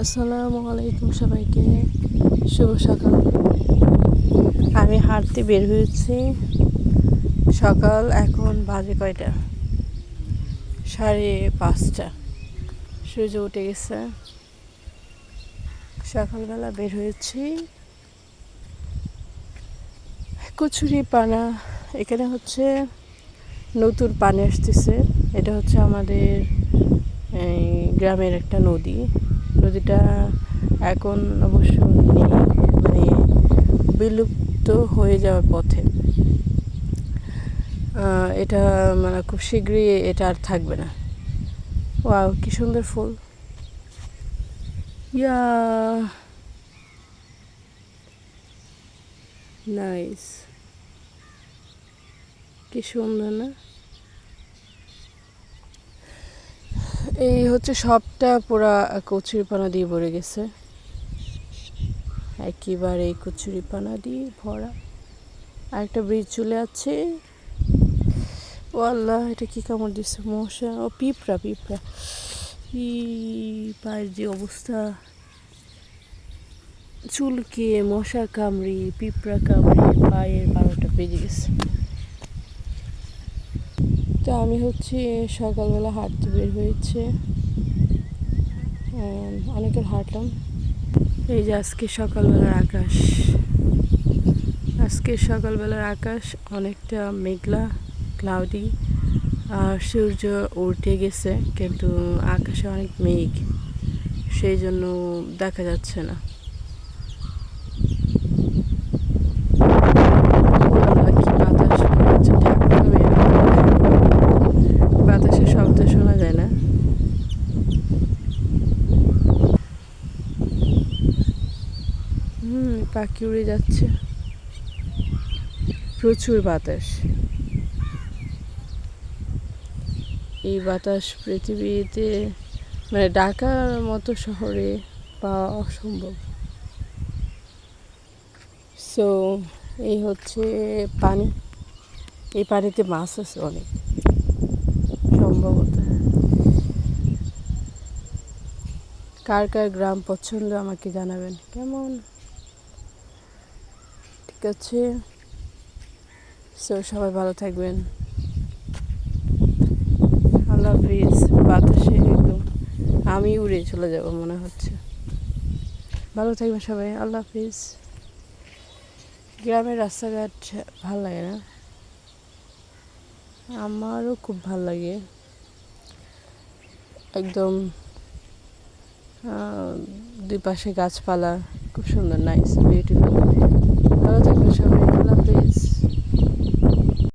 আসসালামু আলাইকুম সবাইকে। শুভ সকাল। আমি হাঁটতে বের হয়েছি। সকাল এখন বাজে কয়টা? সাড়ে পাঁচটা। সূর্য উঠে গেছে। সকালবেলা বের হয়েছি। কচুরি পানা। এখানে হচ্ছে নতুন পানি আসতেছে। এটা হচ্ছে আমাদের, এই গ্রামের একটা নদী। নদীটা এখন অবশ্য মানে বিলুপ্ত হয়ে যাওয়ার পথে। এটা মানে খুব শীঘ্রই এটা আর থাকবে না। ওয়াও, কি সুন্দর ফুল। ইয়া, নাইস। কি সুন্দর না? এই হচ্ছে সবটা পুরা কচুরিপানা দিয়ে ভরে গেছে। একেবারে এই কচুরিপানা দিয়ে ভরা। আরেকটা ব্রিজ চলে আছে। ও আল্লাহ এটা কি কামড় দিচ্ছে মশা। ও, পিঁপড়া পিঁপড়া। ই পায়ের যে অবস্থা। চুলকে মশা কামড়ি, পিঁপড়া কামড়ি, পায়ের বারোটা বেজে গেছে। আমি হচ্ছে সকালবেলা হাঁটতে বের হয়েছে। অনেকের হাঁটলাম। এই যে আজকে সকালবেলার আকাশ। আজকে সকালবেলার আকাশ অনেকটা মেঘলা ক্লাউডি আর সূর্য উঠে গেছে, কিন্তু আকাশে অনেক মেঘ। সেই জন্য দেখা যাচ্ছে না ওলা কি বাতাস মনে হচ্ছে ঢাকা মেঘ। বাতাসের শব্দ শোনা যায় না হুম পাখি উড়ে যাচ্ছে। প্রচুর বাতাস। এই বাতাস পৃথিবীতে মানে ঢাকার মতো শহরে পাওয়া অসম্ভব। সো এই হচ্ছে পানি। এই পানিতে মাছ আছে অনেক। সম্ভবত। কার কার গ্রাম পছন্দ আমাকে জানাবেন। কেমন? ঠিক আছে সো সবাই ভালো থাকবেন। আল্লাহ হাফিজ। বাতাসে একদম আমি উড়ে চলে যাব মনে হচ্ছে। ভালো থাকবেন সবাই। আল্লাহ হাফিজ। গ্রামের রাস্তাঘাট ভালো লাগে না? আমারও খুব ভালো লাগে। একদম দুই পাশে গাছপালা। খুব সুন্দর নাইস বিউটিফুল ভালো থাকবে সবাই আল্লাহ হাফিজ।